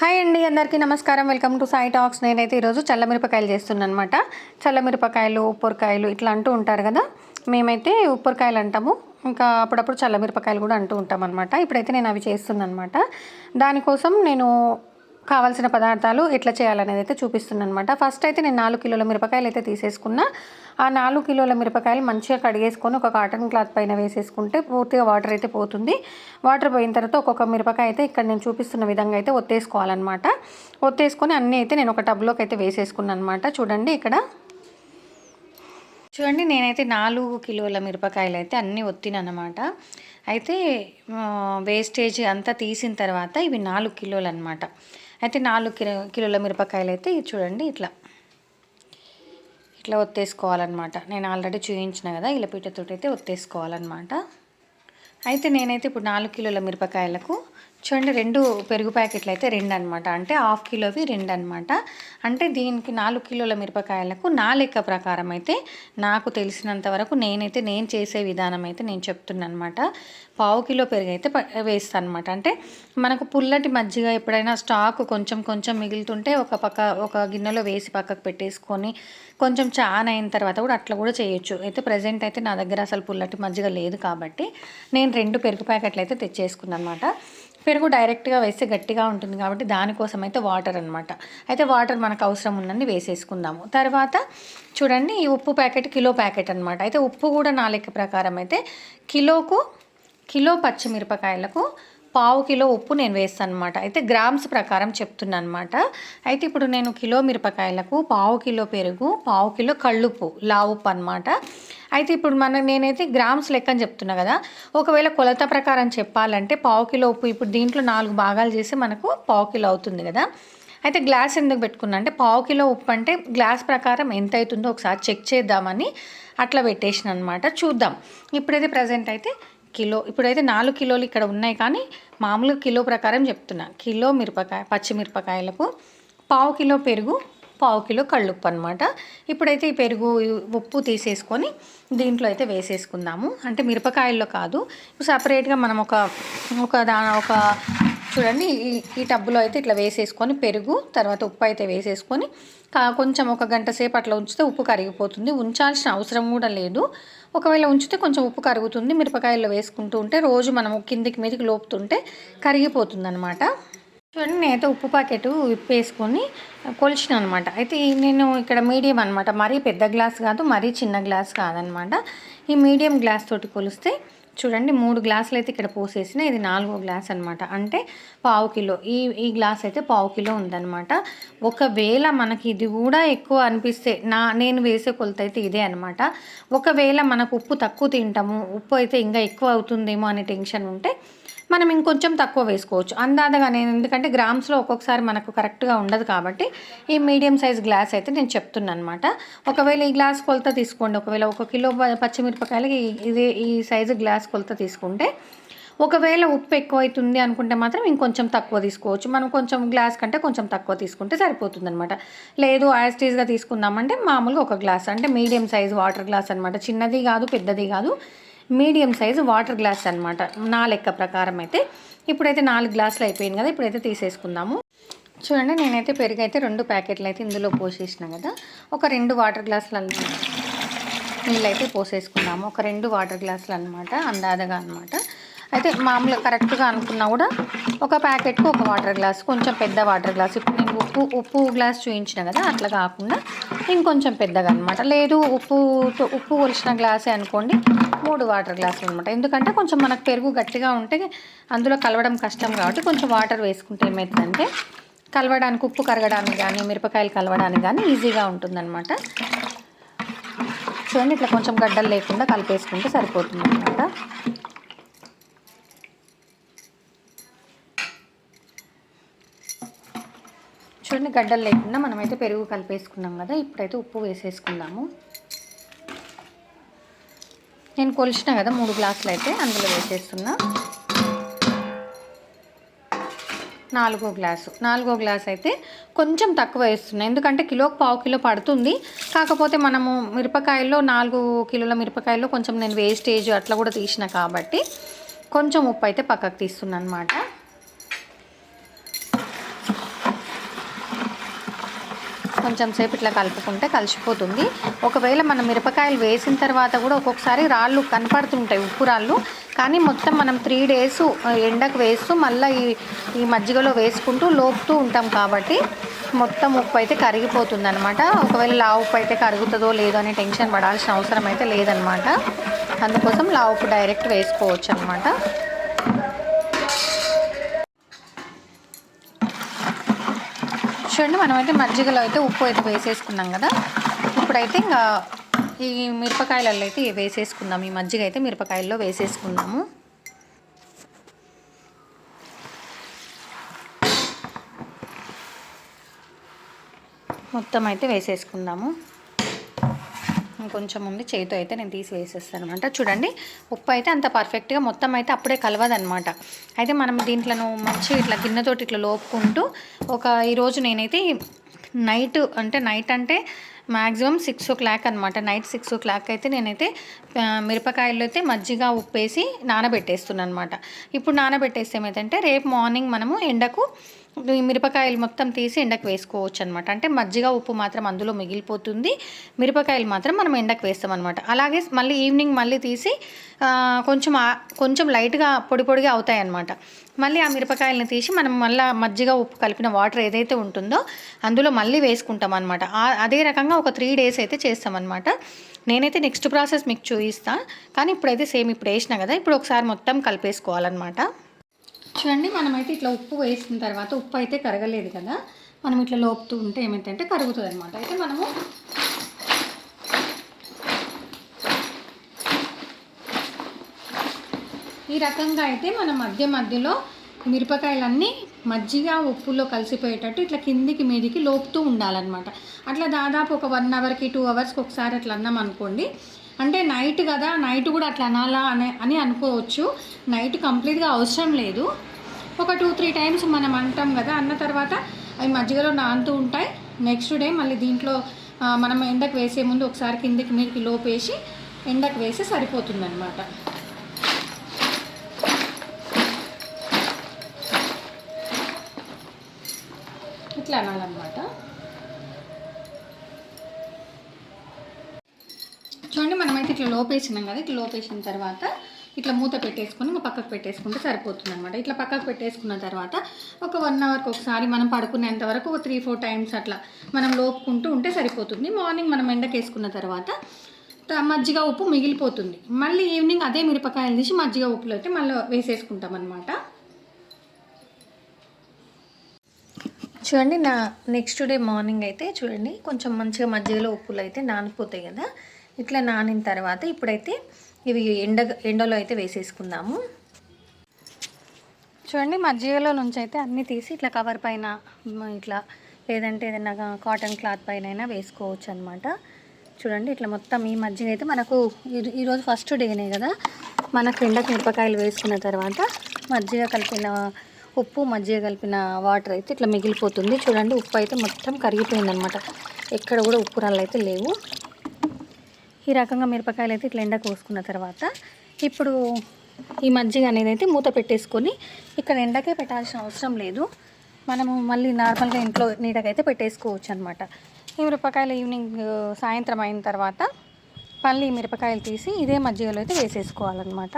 Hi అండి అందరికీ నమస్కారం. Welcome to Sai Talks. నేనైతే ఈరోజు చల్లమిరపకాయలు చేస్తున్నాను అనమాట చల్లమిరపకాయలు ఉప్పొరకాయలు ఇట్లా అంటూ ఉంటారు కదా మేమైతే ఉప్పొరకాయలు అంటాము. ఇంకా అప్పుడప్పుడు చల్లమిరపకాయలు కూడా అంటూ ఉంటాం అనమాట ఇప్పుడైతే నేను అవి చేస్తున్నాను అనమాట దానికోసం నేను కావాల్సిన పదార్థాలు ఎట్లా చేయాలనేది అయితే చూపిస్తున్నాను అనమాట ఫస్ట్ అయితే నేను నాలుగు కిలోల మిరపకాయలు అయితే తీసేసుకున్నా. ఆ నాలుగు కిలోల మిరపకాయలు మంచిగా కడిగేసుకొని ఒక కాటన్ క్లాత్ పైన వేసేసుకుంటే పూర్తిగా వాటర్ అయితే పోతుంది. వాటర్ పోయిన తర్వాత ఒక్కొక్క మిరపకాయ అయితే ఇక్కడ నేను చూపిస్తున్న విధంగా అయితే ఒత్తేసుకోవాలన్నమాట. ఒత్తేసుకొని అన్నీ అయితే నేను ఒక టబ్లోకి అయితే వేసేసుకున్నాను అనమాట చూడండి ఇక్కడ. చూడండి నేనైతే నాలుగు కిలోల మిరపకాయలు అయితే అన్నీ ఒత్తినమాట అయితే వేస్టేజ్ అంతా తీసిన తర్వాత ఇవి నాలుగు కిలోలు అనమాట అయితే నాలుగు కిలో కిలోల మిరపకాయలు అయితే ఇది చూడండి ఇట్లా. ఇట్లా ఒత్తేసుకోవాలన్నమాట. నేను ఆల్రెడీ చూపించిన కదా ఇలా పీటతోటి అయితే ఒత్తేసుకోవాలన్నమాట. అయితే నేనైతే ఇప్పుడు నాలుగు కిలోల మిరపకాయలకు చూడండి రెండు పెరుగు ప్యాకెట్లు అయితే రెండు అనమాట అంటే హాఫ్ కిలోవి రెండు అనమాట అంటే దీనికి నాలుగు కిలోల మిరపకాయలకు నా లెక్క ప్రకారం అయితే నాకు తెలిసినంత వరకు నేనైతే నేను చేసే విధానం అయితే నేను చెప్తున్నాను అనమాట పావు కిలో పెరుగు అయితే వేస్తాను అనమాట అంటే మనకు పుల్లటి మజ్జిగ ఎప్పుడైనా స్టాక్ కొంచెం కొంచెం మిగులుతుంటే ఒక పక్క ఒక గిన్నెలో వేసి పక్కకు పెట్టేసుకొని కొంచెం చాన్ అయిన తర్వాత కూడా అట్లా కూడా చేయొచ్చు. అయితే ప్రజెంట్ అయితే నా దగ్గర అసలు పుల్లటి మజ్జిగ లేదు కాబట్టి నేను రెండు పెరుగు ప్యాకెట్లు అయితే తెచ్చేసుకున్నాను అనమాట పెరుగు డైరెక్ట్గా వేస్తే గట్టిగా ఉంటుంది కాబట్టి దానికోసం అయితే వాటర్ అనమాట అయితే వాటర్ మనకు అవసరం ఉందని వేసేసుకుందాము. తర్వాత చూడండి ఈ ఉప్పు ప్యాకెట్ కిలో ప్యాకెట్ అనమాట అయితే ఉప్పు కూడా నా లెక్క ప్రకారం అయితే కిలోకు కిలో పచ్చిమిరపకాయలకు పావు కిలో ఉప్పు నేను వేస్తాను అనమాట అయితే గ్రామ్స్ ప్రకారం చెప్తున్నాను అనమాట అయితే ఇప్పుడు నేను కిలో మిరపకాయలకు పావు కిలో పెరుగు పావు కిలో కళ్ళుప్పు లావుప్పు అనమాట అయితే ఇప్పుడు మన నేనైతే గ్రామ్స్ లెక్కని చెప్తున్నా కదా. ఒకవేళ కొలత ప్రకారం చెప్పాలంటే పావు కిలో ఉప్పు ఇప్పుడు దీంట్లో నాలుగు భాగాలు చేసి మనకు పావు కిలో అవుతుంది కదా. అయితే గ్లాస్ ఎందుకు పెట్టుకున్నా అంటే పావు కిలో ఉప్పు అంటే గ్లాస్ ప్రకారం ఎంత అవుతుందో ఒకసారి చెక్ చేద్దామని అట్లా పెట్టేసిన అనమాట చూద్దాం. ఇప్పుడైతే ప్రజెంట్ అయితే కిలో ఇప్పుడైతే నాలుగు కిలోలు ఇక్కడ ఉన్నాయి కానీ మామూలుగా కిలో ప్రకారం చెప్తున్నా. కిలో మిరపకాయ పచ్చిమిరపకాయలకు పావు కిలో పెరుగు పావు కిలో కళ్ళుప్పు అనమాట ఇప్పుడైతే ఈ పెరుగు ఉప్పు తీసేసుకొని దీంట్లో అయితే వేసేసుకుందాము. అంటే మిరపకాయల్లో కాదు సపరేట్గా మనం ఒక ఒక దా ఒక చూడండి ఈ ఈ టబ్బులో అయితే ఇట్లా వేసేసుకొని పెరుగు తర్వాత ఉప్పు అయితే వేసేసుకొని కొంచెం ఒక గంట సేపు అట్లా ఉంచితే ఉప్పు కరిగిపోతుంది. ఉంచాల్సిన అవసరం కూడా లేదు. ఒకవేళ ఉంచితే కొంచెం ఉప్పు కరుగుతుంది మిరపకాయల్లో వేసుకుంటూ ఉంటే రోజు మనం కిందికి మీదకి లోపుతుంటే కరిగిపోతుంది అనమాట చూడండి నేనైతే ఉప్పు ప్యాకెట్ విప్పేసుకొని కొలిచిన అనమాట అయితే నేను ఇక్కడ మీడియం అనమాట మరీ పెద్ద గ్లాస్ కాదు మరీ చిన్న గ్లాస్ కాదనమాట ఈ మీడియం గ్లాస్ తోటి కొలిస్తే చూడండి మూడు గ్లాసులు అయితే ఇక్కడ పోసేసిన ఇది నాలుగో గ్లాస్ అనమాట అంటే పావు కిలో ఈ ఈ గ్లాస్ అయితే పావు కిలో ఉందన్నమాట. ఒకవేళ మనకి ఇది కూడా ఎక్కువ అనిపిస్తే నా నేను వేసే కొలత అయితే ఇదే అనమాట ఒకవేళ మనకు ఉప్పు తక్కువ తింటాము ఉప్పు అయితే ఇంకా ఎక్కువ అవుతుందేమో అనే టెన్షన్ ఉంటే మనం ఇంకొంచెం తక్కువ వేసుకోవచ్చు. అందాదగా నేను ఎందుకంటే గ్రామ్స్లో ఒక్కొక్కసారి మనకు కరెక్ట్గా ఉండదు కాబట్టి ఈ మీడియం సైజ్ గ్లాస్ అయితే నేను చెప్తున్నాను అనమాట ఒకవేళ ఈ గ్లాస్ కొలత తీసుకోండి. ఒకవేళ ఒక కిలో పచ్చిమిరపకాయలకి ఇది ఇదే ఈ సైజు గ్లాస్ కొలత తీసుకుంటే ఒకవేళ ఉప్పు ఎక్కువైతుంది అనుకుంటే మాత్రం ఇంకొంచెం తక్కువ తీసుకోవచ్చు. మనం కొంచెం గ్లాస్ కంటే కొంచెం తక్కువ తీసుకుంటే సరిపోతుందనమాట. లేదు యాస్టీజ్గా తీసుకుందామంటే మామూలుగా ఒక గ్లాస్ అంటే మీడియం సైజ్ వాటర్ గ్లాస్ అనమాట. చిన్నది కాదు పెద్దది కాదు. మీడియం సైజు వాటర్ గ్లాస్ అనమాట నా లెక్క ప్రకారం అయితే. ఇప్పుడైతే నాలుగు గ్లాసులు అయిపోయింది కదా ఇప్పుడైతే తీసేసుకుందాము. చూడండి నేనైతే పెరుగు అయితే రెండు ప్యాకెట్లు అయితే ఇందులో పోసేసిన కదా. ఒక రెండు వాటర్ గ్లాసులు నీళ్ళు అయితే పోసేసుకున్నాము ఒక రెండు వాటర్ గ్లాసులు అనమాట అందాదగా అనమాట అయితే మామూలుగా కరెక్ట్గా అనుకున్నా కూడా ఒక ప్యాకెట్కి ఒక వాటర్ గ్లాస్ కొంచెం పెద్ద వాటర్ గ్లాస్. ఇప్పుడు నేను ఉప్పు ఉప్పు గ్లాస్ చూపించిన కదా అట్లా కాకుండా ఇంకొంచెం పెద్దగా అనమాట లేదు ఉప్పు ఉప్పు కొలిచిన గ్లాసే అనుకోండి మూడు వాటర్ గ్లాసులు అనమాట ఎందుకంటే కొంచెం మనకు పెరుగు గట్టిగా ఉంటే అందులో కలవడం కష్టం కాబట్టి కొంచెం వాటర్ వేసుకుంటే ఏమవుతుందంటే కలవడానికి ఉప్పు కరగడానికి కానీ మిరపకాయలు కలవడానికి కానీ ఈజీగా ఉంటుందన్నమాట. చూడండి ఇట్లా కొంచెం గడ్డలు లేకుండా కలిపేసుకుంటే సరిపోతుంది అనమాట చూడండి గడ్డలు లేకుండా మనమైతే పెరుగు కలిపేసుకున్నాం కదా ఇప్పుడైతే ఉప్పు వేసేసుకుందాము. నేను కొలిచిన కదా మూడు గ్లాసులు అయితే అందులో వేసేస్తున్నా. నాలుగో గ్లాసు. నాలుగో గ్లాస్ అయితే కొంచెం తక్కువ వేస్తున్నాయి ఎందుకంటే కిలోకి పావు కిలో పడుతుంది. కాకపోతే మనము మిరపకాయల్లో నాలుగు కిలోల మిరపకాయల్లో కొంచెం నేను వేస్టేజ్ అట్లా కూడా తీసిన కాబట్టి కొంచెం ఉప్పు అయితే పక్కకు తీస్తున్నాను అనమాట కొంచెం సేపు ఇట్లా కలుపుకుంటే కలిసిపోతుంది. ఒకవేళ మనం మిరపకాయలు వేసిన తర్వాత కూడా ఒక్కొక్కసారి రాళ్ళు కనపడుతుంటాయి ఉప్పు రాళ్ళు. కానీ మొత్తం మనం త్రీ డేస్ ఎండకు వేస్తూ మళ్ళీ ఈ ఈ మజ్జిగలో వేసుకుంటూ లోపుతూ ఉంటాం కాబట్టి మొత్తం ఉప్పు అయితే కరిగిపోతుంది అనమాట ఒకవేళ లా ఉప్పు అయితే కరుగుతుందో లేదో అనే టెన్షన్ పడాల్సిన అవసరం అయితే లేదనమాట అందుకోసం లా ఉప్పు డైరెక్ట్ వేసుకోవచ్చు అనమాట చూడండి మనమైతే మజ్జిగలో అయితే ఉప్పు అయితే వేసేసుకున్నాం కదా. ఇప్పుడైతే ఇంకా ఈ మిరపకాయలలో అయితే వేసేసుకుందాం. ఈ మజ్జిగ అయితే మిరపకాయల్లో వేసేసుకుందాము. మొత్తం అయితే వేసేసుకుందాము. కొంచెం ఉంది చేతితో అయితే నేను తీసి వేసేస్తాను అనమాట. చూడండి ఉప్పు అయితే అంత పర్ఫెక్ట్గా మొత్తం అయితే అప్పుడే కలవదనమాట. అయితే మనం దీంట్లో మంచి ఇట్లా గిన్నెతోటి ఇట్లా లోపుకుంటూ ఒక ఈరోజు నేనైతే నైట్ అంటే నైట్ అంటే మ్యాక్సిమం సిక్స్ ఓ క్లాక్ అనమాట. నైట్ సిక్స్ ఓ క్లాక్ అయితే నేనైతే ఆ, మిరపకాయలు అయితే మజ్జిగ ఉప్పేసి నానబెట్టేస్తున్నాను అనమాట. ఇప్పుడు నానబెట్టేస్తే ఏమైందంటే రేపు మార్నింగ్ మనము ఎండకు మిరపకాయలు మొత్తం తీసి ఎండకు వేసుకోవచ్చు అనమాట అంటే మజ్జిగ ఉప్పు మాత్రం అందులో మిగిలిపోతుంది. మిరపకాయలు మాత్రం మనం ఎండకు వేస్తాం అనమాట అలాగే మళ్ళీ ఈవినింగ్ మళ్ళీ తీసి కొంచెం కొంచెం లైట్గా పొడి పొడిగా అవుతాయి అనమాట మళ్ళీ ఆ మిరపకాయలని తీసి మనం మళ్ళీ మజ్జిగ ఉప్పు కలిపిన వాటర్ ఏదైతే ఉంటుందో అందులో మళ్ళీ వేసుకుంటాం అనమాట అదే రకంగా ఒక త్రీ డేస్ అయితే చేస్తామన్నమాట. నేనైతే నెక్స్ట్ ప్రాసెస్ మీకు చూపిస్తాను కానీ ఇప్పుడైతే సేమ్ ఇప్పుడు వేసిన కదా ఇప్పుడు ఒకసారి మొత్తం కలిపేసుకోవాలన్నమాట. చూడండి మనమైతే ఇట్లా ఉప్పు వేసిన తర్వాత ఉప్పు అయితే కరగలేదు కదా. మనం ఇట్లా లోపుతూ ఉంటే ఏమైందంటే కరుగుతుంది అనమాట అయితే మనము ఈ రకంగా అయితే మనం మధ్య మధ్యలో మిరపకాయలన్నీ మజ్జిగ ఉప్పులో కలిసిపోయేటట్టు ఇట్లా కిందికి మీదికి లోపుతూ ఉండాలన్నమాట. అట్లా దాదాపు ఒక వన్ అవర్కి టూ అవర్స్కి ఒకసారి అట్లా అన్నాం అనుకోండి. అంటే నైట్ కదా నైట్ కూడా అట్లా అనాలా అని అని అనుకోవచ్చు. నైట్ కంప్లీట్గా అవసరం లేదు. ఒక టూ త్రీ టైమ్స్ మనం అంటాం కదా అన్న తర్వాత అవి మజ్జిగలో నానుతూ ఉంటాయి. నెక్స్ట్ డే మళ్ళీ దీంట్లో మనం ఎండకు వేసే ముందు ఒకసారి కిందికి మీదకి లోపేసి ఎండకు వేసి సరిపోతుంది ఇట్లా అనాలన్నమాట. చూడండి మనమైతే ఇట్లా లోపేసినాం కదా ఇట్లా లోపేసిన తర్వాత ఇట్లా మూత పెట్టేసుకొని ఇంకా పక్కకు పెట్టేసుకుంటే సరిపోతుంది అనమాట ఇట్లా పక్కకు పెట్టేసుకున్న తర్వాత ఒక వన్ అవర్కి ఒకసారి మనం పడుకునేంత వరకు ఒక త్రీ ఫోర్ టైమ్స్ అట్లా మనం లోపుకుంటూ ఉంటే సరిపోతుంది. మార్నింగ్ మనం ఎండకేసుకున్న తర్వాత మజ్జిగ ఉప్పు మిగిలిపోతుంది. మళ్ళీ ఈవినింగ్ అదే మిరపకాయలు తీసి మజ్జిగ ఉప్పులో అయితే మళ్ళీ వేసేసుకుంటాం అనమాట చూడండి నా నెక్స్ట్ డే మార్నింగ్ అయితే చూడండి కొంచెం మంచిగా మజ్జిగలో ఉప్పులు అయితే నానిపోతాయి కదా. ఇట్లా నానిన తర్వాత ఇప్పుడైతే ఇవి ఎండ ఎండలో అయితే వేసేసుకుందాము. చూడండి మజ్జిగలో నుంచి అయితే అన్నీ తీసి ఇట్లా కవర్ పైన ఇట్లా లేదంటే ఏదైనా కాటన్ క్లాత్ పైన అయినా వేసుకోవచ్చు అనమాట చూడండి ఇట్లా మొత్తం ఈ మజ్జిగ అయితే మనకు ఈ- ఈరోజు ఫస్ట్ డేనే కదా. మనకు ఎండకు మిరపకాయలు వేసుకున్న తర్వాత మజ్జిగ కలిపిన ఉప్పు మజ్జిగ కలిపిన వాటర్ అయితే ఇట్లా మిగిలిపోతుంది. చూడండి ఉప్పు అయితే మొత్తం కరిగిపోయింది అనమాట ఎక్కడ కూడా ఉప్పు రాళ్ళు అయితే లేవు. ఈ రకంగా మిరపకాయలు అయితే ఇట్లా ఎండ కోసుకున్న తర్వాత ఇప్పుడు ఈ మజ్జిగ అనేది అయితే మూత పెట్టేసుకొని ఇక్కడ ఎండకే పెట్టాల్సిన అవసరం లేదు. మనము మళ్ళీ నార్మల్గా ఇంట్లో నీడకైతే పెట్టేసుకోవచ్చు అనమాట ఈ మిరపకాయలు ఈవినింగ్ సాయంత్రం అయిన తర్వాత మళ్ళీ మిరపకాయలు తీసి ఇదే మజ్జిగలో అయితే వేసేసుకోవాలన్నమాట.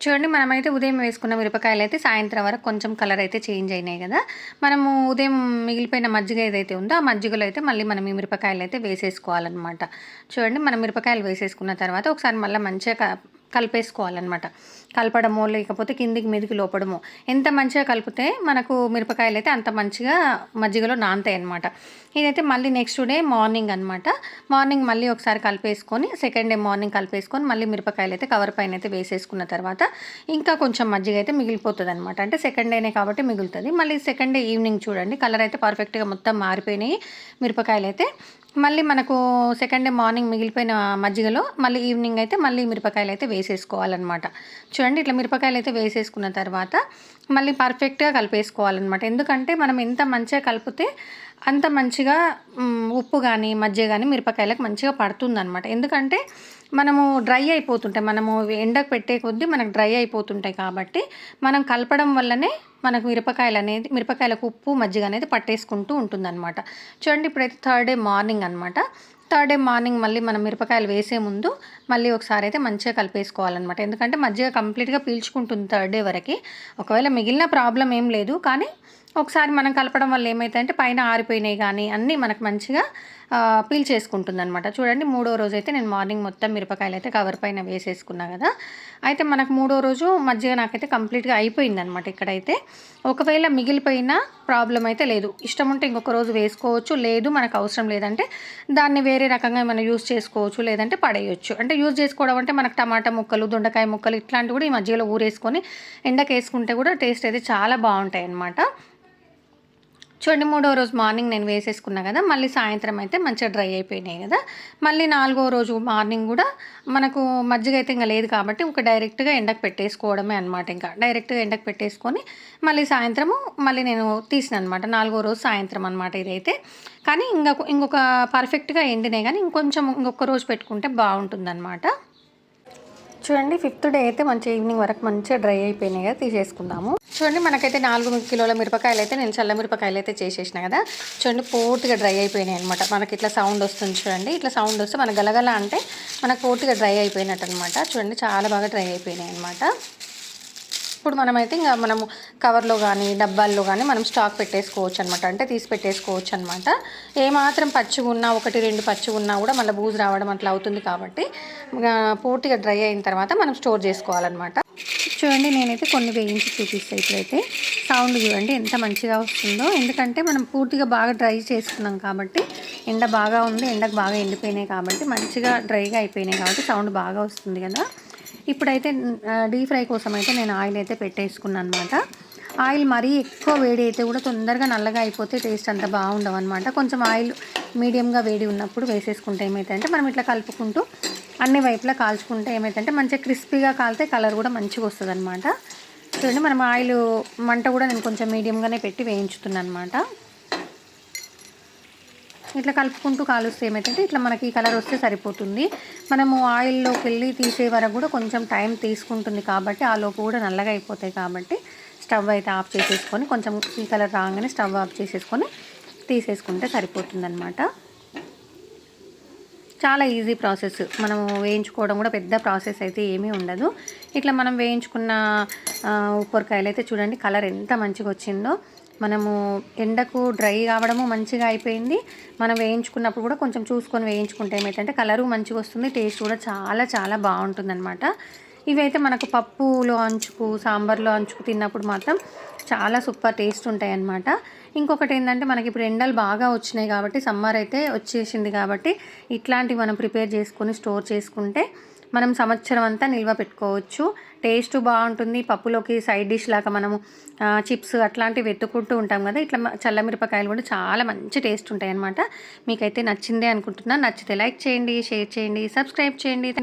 చూడండి మనమైతే ఉదయం వేసుకున్న మిరపకాయలు అయితే సాయంత్రం వరకు కొంచెం కలర్ అయితే చేంజ్ అయినాయి కదా. మనము ఉదయం మిగిలిపోయిన మజ్జిగ ఏదైతే ఉందో ఆ మజ్జిగలో అయితే మళ్ళీ మనం ఈ మిరపకాయలు అయితే వేసేసుకోవాలన్నమాట. చూడండి మనం మిరపకాయలు వేసేసుకున్న తర్వాత ఒకసారి మళ్ళీ మంచిగా క- కలిపేసుకోవాలన్నమాట. కలపడమో లేకపోతే కిందికి మీదికి లోపడమో. ఎంత మంచిగా కలిపితే మనకు మిరపకాయలు అయితే అంత మంచిగా మజ్జిగలో నానతాయి అనమాట ఇదైతే మళ్ళీ నెక్స్ట్ డే మార్నింగ్ అనమాట మార్నింగ్ మళ్ళీ ఒకసారి కలిపేసుకొని సెకండ్ డే మార్నింగ్ కలిపేసుకొని మళ్ళీ మిరపకాయలు అయితే కవర్ పైన అయితే వేసేసుకున్న తర్వాత ఇంకా కొంచెం మజ్జిగ అయితే మిగిలిపోతుంది అనమాట అంటే సెకండ్ డేనే కాబట్టి మిగులుతుంది. మళ్ళీ సెకండ్ డే ఈవినింగ్ చూడండి కలర్ అయితే పర్ఫెక్ట్గా మొత్తం మారిపోయినాయి. మిరపకాయలు అయితే మళ్ళీ మనకు సెకండ్ డే మార్నింగ్ మిగిలిపోయిన మజ్జిగలో మళ్ళీ ఈవినింగ్ అయితే మళ్ళీ మిరపకాయలు అయితే వేసేసుకోవాలన్నమాట. చూడండి ఇట్లా మిరపకాయలు అయితే వేసేసుకున్న తర్వాత మళ్ళీ పర్ఫెక్ట్గా కలిపేసుకోవాలన్నమాట. ఎందుకంటే మనం ఎంత మంచిగా కలిపితే అంత మంచిగా ఉప్పు కానీ మజ్జిగ కానీ మిరపకాయలకు మంచిగా పడుతుందన్నమాట. ఎందుకంటే మనము డ్రై అయిపోతుంటాయి. మనము ఎండకు పెట్టే కొద్దీ మనకు డ్రై అయిపోతుంటాయి కాబట్టి మనం కలపడం వల్లనే మనకు మిరపకాయలు అనేది మిరపకాయలకు ఉప్పు మజ్జిగ అనేది పట్టేసుకుంటూ ఉంటుందన్నమాట. చూడండి ఇప్పుడైతే థర్డ్ డే మార్నింగ్ అనమాట థర్డ్ డే మార్నింగ్ మళ్ళీ మనం మిరపకాయలు వేసే ముందు మళ్ళీ ఒకసారి అయితే మంచిగా కలిపేసుకోవాలన్నమాట. ఎందుకంటే మజ్జిగ కంప్లీట్గా పీల్చుకుంటుంది థర్డ్ డే వరకు. ఒకవేళ మిగిలిన ప్రాబ్లం ఏం లేదు కానీ ఒకసారి మనం కలపడం వల్ల ఏమైతే పైన ఆరిపోయినాయి కానీ అన్నీ మనకు మంచిగా పీల్ చేసుకుంటుంది అనమాట చూడండి మూడో రోజు అయితే నేను మార్నింగ్ మొత్తం మిరపకాయలు అయితే కవర్ పైన వేసేసుకున్నా కదా. అయితే మనకు మూడో రోజు మధ్యగా నాకైతే కంప్లీట్గా అయిపోయింది అనమాట ఇక్కడైతే. ఒకవేళ మిగిలిపోయిన ప్రాబ్లం అయితే లేదు. ఇష్టం ఉంటే ఇంకొక రోజు వేసుకోవచ్చు లేదు మనకు అవసరం లేదంటే దాన్ని వేరే రకంగా మనం యూస్ చేసుకోవచ్చు లేదంటే పడేయచ్చు. అంటే యూజ్ చేసుకోవడం అంటే మనకు టమాటా ముక్కలు దొండకాయ ముక్కలు ఇట్లాంటివి కూడా ఈ మధ్యలో ఊరేసుకొని ఎండకేసుకుంటే వేసుకుంటే కూడా టేస్ట్ అయితే చాలా బాగుంటాయి అన్నమాట చూడండి మూడో రోజు మార్నింగ్ నేను వేసేసుకున్నా కదా మళ్ళీ సాయంత్రం అయితే మంచిగా డ్రై అయిపోయినాయి కదా. మళ్ళీ నాలుగో రోజు మార్నింగ్ కూడా మనకు మజ్జిగ అయితే ఇంకా లేదు కాబట్టి ఇంకా డైరెక్ట్గా ఎండకు పెట్టేసుకోవడమే అనమాట ఇంకా. డైరెక్ట్గా ఎండకు పెట్టేసుకొని మళ్ళీ సాయంత్రము మళ్ళీ నేను తీసిన అనమాట నాలుగో రోజు సాయంత్రం అనమాట ఇదైతే. కానీ ఇంకొక ఇంకొక పర్ఫెక్ట్గా ఎండినాయి కానీ ఇంకొంచెం ఇంకొక రోజు పెట్టుకుంటే బాగుంటుందన్నమాట. చూడండి ఫిఫ్త్ డే అయితే మంచి ఈవినింగ్ వరకు మంచిగా డ్రై అయిపోయినాయి కదా తీసేసుకుందాము. చూడండి మనకైతే నాలుగు కిలోల మిరపకాయలు అయితే నేను చల్ల మిరపకాయలు అయితే చేసేసిన కదా. చూడండి పూర్తిగా డ్రై అయిపోయినాయి అనమాట మనకి ఇట్లా సౌండ్ వస్తుంది చూడండి ఇట్లా సౌండ్ వస్తే మన గలగల అంటే మనకు పూర్తిగా డ్రై అయిపోయినట్టు అనమాట చూడండి చాలా బాగా డ్రై అయిపోయినాయి అనమాట ఇప్పుడు మనమైతే ఇంకా మనము కవర్లో కానీ డబ్బాల్లో కానీ మనం స్టాక్ పెట్టేసుకోవచ్చు అనమాట అంటే తీసి పెట్టేసుకోవచ్చు అనమాట ఏమాత్రం పచ్చిగా ఉన్నా ఒకటి రెండు పచ్చిగా ఉన్నా కూడా మళ్ళీ బూజు రావడం అట్లా అవుతుంది కాబట్టి పూర్తిగా డ్రై అయిన తర్వాత మనం స్టోర్ చేసుకోవాలన్నమాట. చూడండి నేనైతే కొన్ని వేయించి చూపిస్తాను ఇప్పుడైతే. సౌండ్ చూడండి ఎంత మంచిగా వస్తుందో. ఎందుకంటే మనం పూర్తిగా బాగా డ్రై చేసుకున్నాం కాబట్టి ఎండ బాగా ఉంది ఎండకు బాగా ఎండిపోయినాయి కాబట్టి మంచిగా డ్రైగా అయిపోయినాయి కాబట్టి సౌండ్ బాగా వస్తుంది కదా. ఇప్పుడైతే డీప్ ఫ్రై కోసం అయితే నేను ఆయిల్ అయితే పెట్టేసుకున్నాను అనమాట ఆయిల్ మరీ ఎక్కువ వేడి అయితే కూడా తొందరగా నల్లగా అయిపోతే టేస్ట్ అంత బాగుండవు అనమాట కొంచెం ఆయిల్ మీడియంగా వేడి ఉన్నప్పుడు వేసేసుకుంటే ఏమైతే మనం ఇట్లా కలుపుకుంటూ అన్ని వైపులా కాల్చుకుంటే ఏమైతే మంచిగా క్రిస్పీగా కాలితే కలర్ కూడా మంచిగా వస్తుంది అనమాట చూడండి మనం ఆయిల్ మంట కూడా నేను కొంచెం మీడియంగానే పెట్టి వేయించుతున్నాను అనమాట ఇట్లా కలుపుకుంటూ కాలుస్తే ఏమైతే ఇట్లా మనకి కలర్ వస్తే సరిపోతుంది. మనము ఆయిల్లోకి వెళ్ళి తీసే వరకు కూడా కొంచెం టైం తీసుకుంటుంది కాబట్టి ఆ లోపు కూడా నల్లగా అయిపోతాయి కాబట్టి స్టవ్ అయితే ఆఫ్ చేసేసుకొని కొంచెం ఈ కలర్ రాగానే స్టవ్ ఆఫ్ చేసేసుకొని తీసేసుకుంటే సరిపోతుందనమాట చాలా ఈజీ ప్రాసెస్ మనం వేయించుకోవడం కూడా పెద్ద ప్రాసెస్ అయితే ఏమీ ఉండదు. ఇట్లా మనం వేయించుకున్న ఉప్పరికాయలు అయితే చూడండి కలర్ ఎంత మంచిగా వచ్చిందో. మనము ఎండకు డ్రై కావడము మంచిగా అయిపోయింది. మనం వేయించుకున్నప్పుడు కూడా కొంచెం చూసుకొని వేయించుకుంటే ఏమైతే కలరు మంచిగా వస్తుంది టేస్ట్ కూడా చాలా చాలా బాగుంటుంది అనమాట ఇవైతే మనకు పప్పులో అంచుకు సాంబార్లో అంచుకు తిన్నప్పుడు మాత్రం చాలా సూపర్ టేస్ట్ ఉంటాయి అన్నమాట ఇంకొకటి ఏంటంటే మనకి ఇప్పుడు ఎండలు బాగా వచ్చినాయి కాబట్టి సమ్మర్ అయితే వచ్చేసింది కాబట్టి ఇట్లాంటివి మనం ప్రిపేర్ చేసుకొని స్టోర్ చేసుకుంటే మనం సంవత్సరం అంతా నిల్వ పెట్టుకోవచ్చు. టేస్ట్ బాగుంటుంది. పప్పులోకి సైడ్ డిష్ లాగా మనము చిప్స్ అట్లాంటివి వెతుక్కుంటూ ఉంటాం కదా. ఇట్లా చల్లమిరపకాయలు కూడా చాలా మంచి టేస్ట్ ఉంటాయి అనమాట మీకైతే నచ్చిందే అనుకుంటున్నాను నచ్చితే లైక్ చేయండి షేర్ చేయండి సబ్స్క్రైబ్ చేయండి.